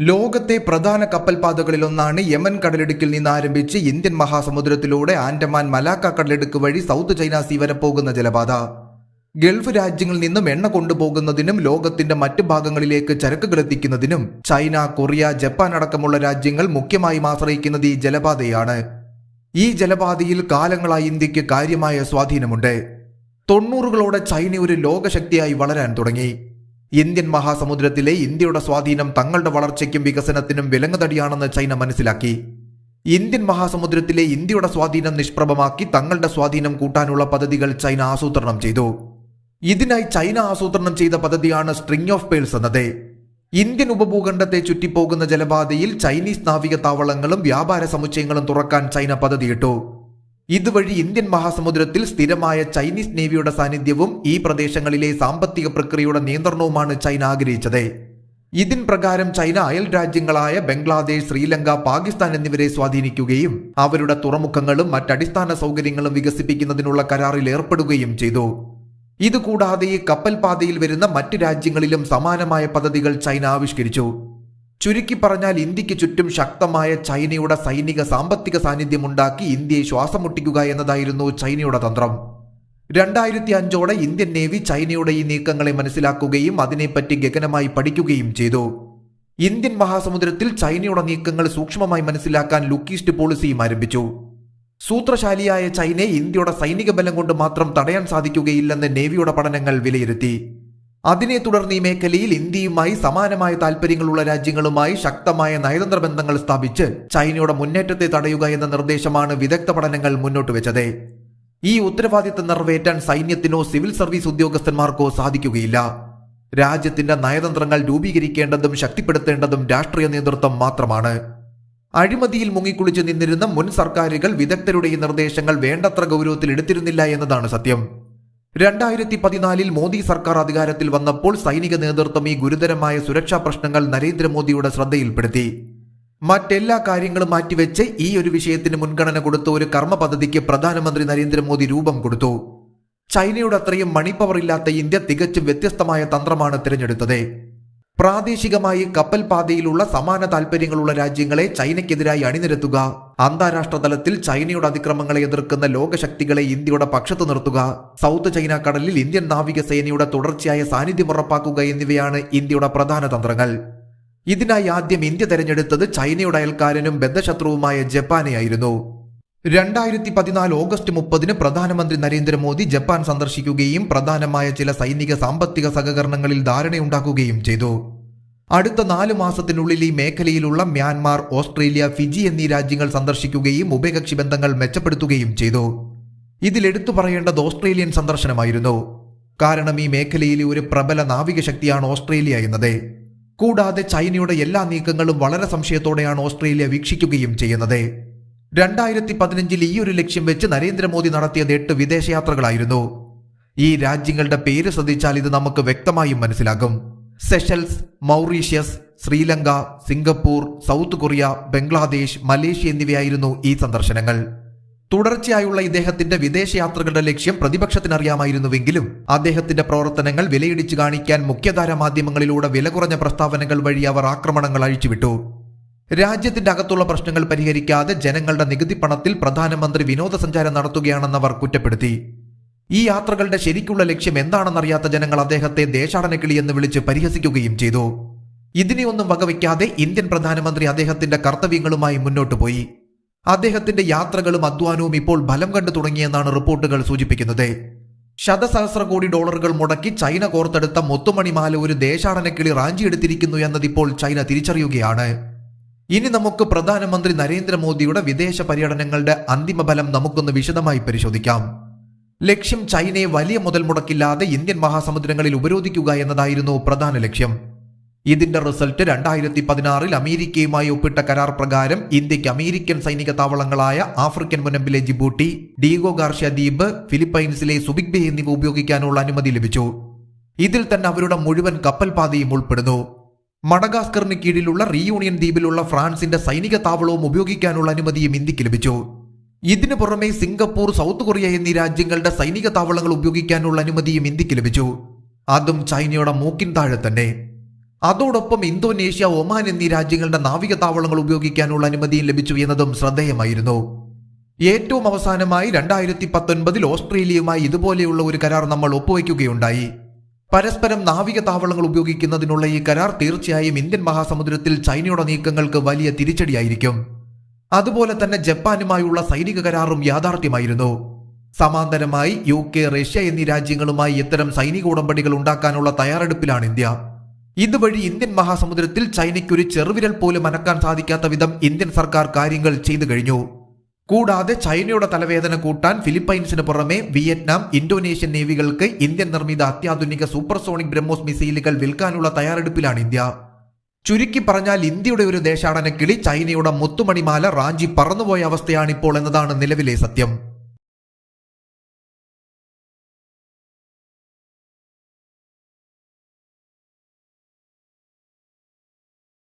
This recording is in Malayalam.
ലോകത്തെ പ്രധാന കപ്പൽപാതകളിലൊന്നാണ് യമൻ കടലിടുക്കിൽ നിന്ന് ആരംഭിച്ച് ഇന്ത്യൻ മഹാസമുദ്രത്തിലൂടെ ആൻഡമാൻ മലാക്ക കടലിടുക്ക് വഴി സൗത്ത് ചൈന സീ വരെ പോകുന്ന ജലപാത. ഗൾഫ് രാജ്യങ്ങളിൽ നിന്നും എണ്ണ കൊണ്ടുപോകുന്നതിനും ലോകത്തിന്റെ മറ്റു ഭാഗങ്ങളിലേക്ക് ചരക്കുകൾ എത്തിക്കുന്നതിനും ചൈന കൊറിയ ജപ്പാൻ അടക്കമുള്ള രാജ്യങ്ങൾ മുഖ്യമായും ആശ്രയിക്കുന്നത് ഈ ജലപാതയാണ്. ഈ ജലപാതയിൽ കാലങ്ങളായി ഇന്ത്യയ്ക്ക് കാര്യമായ സ്വാധീനമുണ്ട്. തൊണ്ണൂറുകളോടെ ചൈന ഒരു ലോകശക്തിയായി വളരാൻ തുടങ്ങി. ഇന്ത്യൻ മഹാസമുദ്രത്തിലെ ഇന്ത്യയുടെ സ്വാധീനം തങ്ങളുടെ വളർച്ചയ്ക്കും വികസനത്തിനും വിലങ്ങുതടിയാണെന്ന് ചൈന മനസ്സിലാക്കി. ഇന്ത്യൻ മഹാസമുദ്രത്തിലെ ഇന്ത്യയുടെ സ്വാധീനം നിഷ്പ്രഭമാക്കി തങ്ങളുടെ സ്വാധീനം കൂട്ടാനുള്ള പദ്ധതികൾ ചൈന ആസൂത്രണം ചെയ്തു. ഇതിനായി ചൈന ആസൂത്രണം ചെയ്ത പദ്ധതിയാണ് സ്ട്രിംഗ് ഓഫ് പേൾസ് എന്നത്. ഇന്ത്യൻ ഉപഭൂഖണ്ഡത്തെ ചുറ്റിപ്പോകുന്ന ജലപാതയിൽ ചൈനീസ് നാവിക താവളങ്ങളും വ്യാപാര സമുച്ചയങ്ങളും തുറക്കാൻ ചൈന പദ്ധതിയിട്ടു. ഇതുവഴി ഇന്ത്യൻ മഹാസമുദ്രത്തിൽ സ്ഥിരമായ ചൈനീസ് നേവിയുടെ സാന്നിധ്യവും ഈ പ്രദേശങ്ങളിലെ സാമ്പത്തിക പ്രക്രിയയുടെ നിയന്ത്രണവുമാണ് ചൈന ആഗ്രഹിച്ചത്. ഇതിൻ പ്രകാരം ചൈന അയൽ രാജ്യങ്ങളായ ബംഗ്ലാദേശ് ശ്രീലങ്ക പാകിസ്ഥാൻ എന്നിവരെ സ്വാധീനിക്കുകയും അവരുടെ തുറമുഖങ്ങളും മറ്റടിസ്ഥാന സൗകര്യങ്ങളും വികസിപ്പിക്കുന്നതിനുള്ള കരാറിൽ ഏർപ്പെടുകയും ചെയ്തു. ഇതുകൂടാതെ ഈ കപ്പൽ പാതയിൽ വരുന്ന മറ്റ് രാജ്യങ്ങളിലും സമാനമായ പദ്ധതികൾ ചൈന ആവിഷ്കരിച്ചു. ചുരുക്കി പറഞ്ഞാൽ ഇന്ത്യയ്ക്ക് ചുറ്റും ശക്തമായ ചൈനയുടെ സൈനിക സാമ്പത്തിക സാന്നിധ്യമുണ്ടാക്കി ഇന്ത്യയെ ശ്വാസം മുട്ടിക്കുക എന്നതായിരുന്നു ചൈനയുടെ തന്ത്രം. രണ്ടായിരത്തി അഞ്ചോടെ ഇന്ത്യൻ നേവി ചൈനയുടെ ഈ നീക്കങ്ങളെ മനസ്സിലാക്കുകയും അതിനെപ്പറ്റി ഗഗനമായി പഠിക്കുകയും ചെയ്തു. ഇന്ത്യൻ മഹാസമുദ്രത്തിൽ ചൈനയുടെ നീക്കങ്ങൾ സൂക്ഷ്മമായി മനസ്സിലാക്കാൻ ലുക്കീസ്റ്റ് പോളിസിയും ആരംഭിച്ചു. സൂത്രശാലിയായ ചൈനയെ ഇന്ത്യയുടെ സൈനിക ബലം കൊണ്ട് മാത്രം തടയാൻ സാധിക്കുകയില്ലെന്ന് നേവിയുടെ പഠനങ്ങൾ വിലയിരുത്തി. അതിനെ തുടർന്ന് ഈ മേഖലയിൽ ഇന്ത്യയുമായി സമാനമായ താൽപര്യങ്ങളുള്ള രാജ്യങ്ങളുമായി ശക്തമായ നയതന്ത്ര ബന്ധങ്ങൾ സ്ഥാപിച്ച് ചൈനയുടെ മുന്നേറ്റത്തെ തടയുക എന്ന നിർദ്ദേശമാണ് വിദഗ്ധ പഠനങ്ങൾ മുന്നോട്ട് വെച്ചത്. ഈ ഉത്തരവാദിത്തം നിറവേറ്റാൻ സൈന്യത്തിനോ സിവിൽ സർവീസ് ഉദ്യോഗസ്ഥന്മാർക്കോ സാധിക്കുകയില്ല. രാജ്യത്തിന്റെ നയതന്ത്രങ്ങൾ രൂപീകരിക്കേണ്ടതും ശക്തിപ്പെടുത്തേണ്ടതും രാഷ്ട്രീയ നേതൃത്വം മാത്രമാണ്. അഴിമതിയിൽ മുങ്ങിക്കുളിച്ച് നിന്നിരുന്ന മുൻ സർക്കാരുകൾ വിദഗ്ധരുടെ ഈ നിർദ്ദേശങ്ങൾ വേണ്ടത്ര ഗൗരവത്തിൽ എടുത്തിരുന്നില്ല എന്നതാണ് സത്യം. രണ്ടായിരത്തി പതിനാലിൽ മോദി സർക്കാർ അധികാരത്തിൽ വന്നപ്പോൾ സൈനിക നേതൃത്വം ഈ ഗുരുതരമായ സുരക്ഷാ പ്രശ്നങ്ങൾ നരേന്ദ്രമോദിയുടെ ശ്രദ്ധയിൽപ്പെടുത്തി. മറ്റെല്ലാ കാര്യങ്ങളും മാറ്റിവെച്ച് ഈ ഒരു വിഷയത്തിന് മുൻഗണന കൊടുത്ത ഒരു കർമ്മ പദ്ധതിക്ക് പ്രധാനമന്ത്രി നരേന്ദ്രമോദി രൂപം കൊടുത്തു. ചൈനയുടെ അത്രയും മണിപ്പവർ ഇല്ലാത്ത ഇന്ത്യ തികച്ചും വ്യത്യസ്തമായ തന്ത്രമാണ് തിരഞ്ഞെടുത്തത്. പ്രാദേശികമായി കപ്പൽ പാതയിലുള്ള സമാന താൽപര്യങ്ങളുള്ള രാജ്യങ്ങളെ ചൈനയ്ക്കെതിരായി അണിനിരത്തുക. അന്താരാഷ്ട്ര തലത്തിൽ ചൈനയുടെ അതിക്രമങ്ങളെ എതിർക്കുന്ന ലോകശക്തികളെ ഇന്ത്യയുടെ പക്ഷത്തു നിർത്തുക. സൗത്ത് ചൈന കടലിൽ ഇന്ത്യൻ നാവികസേനയുടെ തുടർച്ചയായ സാന്നിധ്യം ഉറപ്പാക്കുക എന്നിവയാണ് ഇന്ത്യയുടെ പ്രധാന തന്ത്രങ്ങൾ. ഇതിനായി ആദ്യം ഇന്ത്യ തെരഞ്ഞെടുത്തത് ചൈനയുടെ അയൽക്കാരനും ബദ്ധശത്രുവുമായ ജപ്പാനെയായിരുന്നു രണ്ടായിരത്തി പതിനാല് ഓഗസ്റ്റ് മുപ്പതിന് പ്രധാനമന്ത്രി നരേന്ദ്രമോദി ജപ്പാൻ സന്ദർശിക്കുകയും പ്രധാനമായ ചില സൈനിക സാമ്പത്തിക സഹകരണങ്ങളിൽ ധാരണയുണ്ടാക്കുകയും ചെയ്തു. അടുത്ത നാല് മാസത്തിനുള്ളിൽ ഈ മേഖലയിലുള്ള മ്യാൻമാർ ഓസ്ട്രേലിയ ഫിജി എന്നീ രാജ്യങ്ങൾ സന്ദർശിക്കുകയും ഉഭയകക്ഷി ബന്ധങ്ങൾ മെച്ചപ്പെടുത്തുകയും ചെയ്തു. ഇതിലെടുത്തു പറയേണ്ടത് ഓസ്ട്രേലിയൻ സന്ദർശനമായിരുന്നു. കാരണം ഈ മേഖലയിലെ ഒരു പ്രബല നാവിക ശക്തിയാണ് ഓസ്ട്രേലിയ എന്നത്. കൂടാതെ ചൈനയുടെ എല്ലാ നീക്കങ്ങളും വളരെ സംശയത്തോടെയാണ് ഓസ്ട്രേലിയ വീക്ഷിക്കുകയും ചെയ്യുന്നത്. രണ്ടായിരത്തി പതിനഞ്ചിൽ ഈ ഒരു ലക്ഷ്യം വെച്ച് നരേന്ദ്രമോദി നടത്തിയത് എട്ട് വിദേശയാത്രകളായിരുന്നു. ഈ രാജ്യങ്ങളുടെ പേര് ശ്രദ്ധിച്ചാൽ ഇത് നമുക്ക് വ്യക്തമായും മനസ്സിലാകും. Seychelles Mauritius Sri Lanka Singapore South Korea Bangladesh Malaysia എന്നിവയായിരുന്നു ഈ സന്ദർശനങ്ങൾ. തുടർച്ചയായുള്ള ഇദ്ദേഹത്തിന്റെ വിദേശയാത്രകളുടെ ലക്ഷ്യം പ്രതിപക്ഷത്തിനറിയാമായിരുന്നുവെങ്കിലും അദ്ദേഹത്തിന്റെ പ്രവർത്തനങ്ങൾ വിലയിടിച്ചു കാണിക്കാൻ മുഖ്യധാര മാധ്യമങ്ങളിലൂടെ വില കുറഞ്ഞ പ്രസ്താവനകൾ വഴി അവർ ആക്രമണങ്ങൾ അഴിച്ചുവിട്ടു. രാജ്യത്തിന്റെ അകത്തുള്ള പ്രശ്നങ്ങൾ പരിഹരിക്കാതെ ജനങ്ങളുടെ നികുതി പണത്തിൽ പ്രധാനമന്ത്രി വിനോദസഞ്ചാരം നടത്തുകയാണെന്ന് അവർ കുറ്റപ്പെടുത്തി. ഈ യാത്രകളുടെ ശരിക്കുള്ള ലക്ഷ്യം എന്താണെന്നറിയാത്ത ജനങ്ങൾ അദ്ദേഹത്തെ ദേശാടനക്കിളി എന്ന് വിളിച്ച് പരിഹസിക്കുകയും ചെയ്തു. ഇതിനെയൊന്നും വകവയ്ക്കാതെ ഇന്ത്യൻ പ്രധാനമന്ത്രി അദ്ദേഹത്തിന്റെ കർത്തവ്യങ്ങളുമായി മുന്നോട്ടു പോയി. അദ്ദേഹത്തിന്റെ യാത്രകളും അധ്വാനവും ഇപ്പോൾ ഫലം കണ്ടു തുടങ്ങിയെന്നാണ് റിപ്പോർട്ടുകൾ സൂചിപ്പിക്കുന്നത്. ശതസഹസ്ര കോടി ഡോളറുകൾ മുടക്കി ചൈന കോർത്തെടുത്ത മുത്തുമണിമാല ഒരു ദേശാടനക്കിളി റാഞ്ചിയെടുത്തിരിക്കുന്നു എന്നതിപ്പോൾ ചൈന തിരിച്ചറിയുകയാണ്. ഇനി നമുക്ക് പ്രധാനമന്ത്രി നരേന്ദ്രമോദിയുടെ വിദേശ പര്യടനങ്ങളുടെ അന്തിമ ഫലം നമുക്കൊന്ന് വിശദമായി പരിശോധിക്കാം. ലക്ഷ്യം ചൈനയെ വലിയ മുതൽ മുടക്കില്ലാതെ ഇന്ത്യൻ മഹാസമുദ്രങ്ങളിൽ ഉപരോധിക്കുക എന്നതായിരുന്നു പ്രധാന ലക്ഷ്യം. ഇതിന്റെ റിസൾട്ട് രണ്ടായിരത്തി പതിനാറിൽ അമേരിക്കയുമായി ഒപ്പിട്ട കരാർ പ്രകാരം ഇന്ത്യയ്ക്ക് അമേരിക്കൻ സൈനിക താവളങ്ങളായ ആഫ്രിക്കൻ മുനമ്പിലെ ജിബൂട്ടി ഡീഗോ ഗാർഷ്യ ദ്വീപ് ഫിലിപ്പൈൻസിലെ സുബിഗ്ബെ എന്നിവ ഉപയോഗിക്കാനുള്ള അനുമതി ലഭിച്ചു. ഇതിൽ തന്നെ അവരുടെ മുഴുവൻ കപ്പൽ പാതയും ഉൾപ്പെടുന്നു. മഡഗാസ്കറിന് കീഴിലുള്ള റീയൂണിയൻ ദ്വീപിലുള്ള ഫ്രാൻസിന്റെ സൈനിക താവളവും ഉപയോഗിക്കാനുള്ള അനുമതിയും ഇന്ത്യയ്ക്ക് ലഭിച്ചു. ഇതിനു പുറമെ സിംഗപ്പൂർ സൗത്ത് കൊറിയ എന്നീ രാജ്യങ്ങളുടെ സൈനിക താവളങ്ങൾ ഉപയോഗിക്കാനുള്ള അനുമതിയും ഇന്ത്യയ്ക്ക് ലഭിച്ചു. അതും ചൈനയുടെ മൂക്കിൻ താഴെ തന്നെ. അതോടൊപ്പം ഇന്തോനേഷ്യ ഒമാൻ എന്നീ രാജ്യങ്ങളുടെ നാവിക താവളങ്ങൾ ഉപയോഗിക്കാനുള്ള അനുമതിയും ലഭിച്ചു എന്നതും ശ്രദ്ധേയമായിരുന്നു. ഏറ്റവും അവസാനമായി രണ്ടായിരത്തി പത്തൊൻപതിൽ ഓസ്ട്രേലിയയുമായി ഇതുപോലെയുള്ള ഒരു കരാർ നമ്മൾ ഒപ്പുവയ്ക്കുകയുണ്ടായി പരസ്പരം നാവിക താവളങ്ങൾ ഉപയോഗിക്കുന്നതിനുള്ള ഈ കരാർ തീർച്ചയായും ഇന്ത്യൻ മഹാസമുദ്രത്തിൽ ചൈനയുടെ നീക്കങ്ങൾക്ക് വലിയ തിരിച്ചടിയായിരിക്കും. അതുപോലെ തന്നെ ജപ്പാനുമായുള്ള സൈനിക കരാറും യാഥാർത്ഥ്യമായിരുന്നു. സമാന്തരമായി യു കെ റഷ്യ എന്നീ രാജ്യങ്ങളുമായി ഇത്തരം സൈനിക ഉടമ്പടികൾ ഉണ്ടാക്കാനുള്ള തയ്യാറെടുപ്പിലാണ് ഇന്ത്യ. ഇതുവഴി ഇന്ത്യൻ മഹാസമുദ്രത്തിൽ ചൈനയ്ക്കൊരു ചെറുവിരൽ പോലും അനക്കാൻ സാധിക്കാത്ത വിധം ഇന്ത്യൻ സർക്കാർ കാര്യങ്ങൾ ചെയ്തു കഴിഞ്ഞു. കൂടാതെ ചൈനയുടെ തലവേദന കൂട്ടാൻ ഫിലിപ്പൈൻസിന് പുറമെ വിയറ്റ്നാം ഇന്തോനേഷ്യൻ നേവികൾക്ക് ഇന്ത്യൻ നിർമ്മിത അത്യാധുനിക സൂപ്പർസോണിക് ബ്രഹ്മോസ് മിസൈലുകൾ വിൽക്കാനുള്ള തയ്യാറെടുപ്പിലാണ് ഇന്ത്യ. ചുരുക്കി പറഞ്ഞാൽ ഇന്ത്യയുടെ ഒരു ദേശാടന കിളി ചൈനയുടെ മുത്തുമണിമാല റാഞ്ചി പറന്നുപോയ അവസ്ഥയാണിപ്പോൾ എന്നതാണ് നിലവിലെ സത്യം.